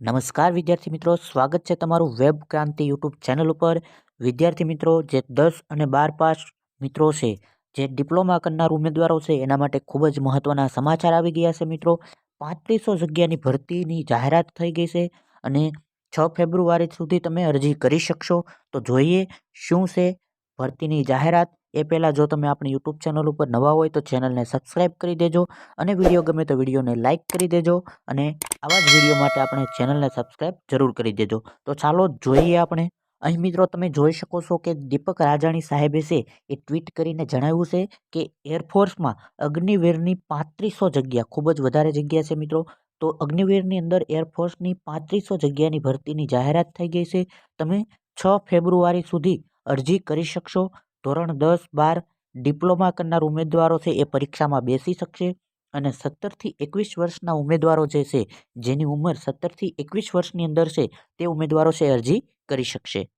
નમસ્કાર વિદ્યાર્થી મિત્રો, સ્વાગત છે તમારું વેબ ક્રાંતિ યુટ્યુબ ચેનલ ઉપર. વિદ્યાર્થી મિત્રો, જે દસ અને બાર પાસ મિત્રો છે, જે ડિપ્લોમા કરનાર ઉમેદવારો છે, એના માટે ખૂબ જ મહત્ત્વના સમાચાર આવી ગયા છે મિત્રો. પાંત્રીસો જગ્યાની ભરતીની જાહેરાત થઈ ગઈ છે અને છ ફેબ્રુઆરી સુધી તમે અરજી કરી શકશો. તો જોઈએ શું છે ભરતીની જાહેરાત. એ પહેલાં જો તમે આપણી યુટ્યુબ ચેનલ ઉપર નવા હોય તો ચેનલને સબસ્ક્રાઈબ કરી દેજો અને વીડિયો ગમે તો વિડીયોને લાઇક કરી દેજો અને આવા જ વીડિયો માટે આપણે ચેનલને સબસ્ક્રાઈબ જરૂર કરી દેજો. તો ચાલો જોઈએ આપણે. અહીં મિત્રો તમે જોઈ શકો છો કે દીપક રાજાણી સાહેબે છે એ ટ્વીટ કરીને જણાવ્યું છે કે એરફોર્સમાં અગ્નિવીરની પાંત્રીસો જગ્યા, ખૂબ જ વધારે જગ્યા છે મિત્રો. તો અગ્નિવીરની અંદર એરફોર્સની પાંત્રીસો જગ્યાની ભરતીની જાહેરાત થઈ ગઈ છે. તમે છ ફેબ્રુઆરી સુધી અરજી કરી શકશો. ધોરણ દસ બાર ડિપ્લોમા કરનાર ઉમેદવારો છે એ પરીક્ષામાં બેસી શકશે અને સત્તરથી એકવીસ વર્ષના ઉમેદવારો જે છે, જેની ઉંમર સત્તરથી એકવીસ વર્ષની અંદર છે, તે ઉમેદવારો છે અરજી કરી શકશે.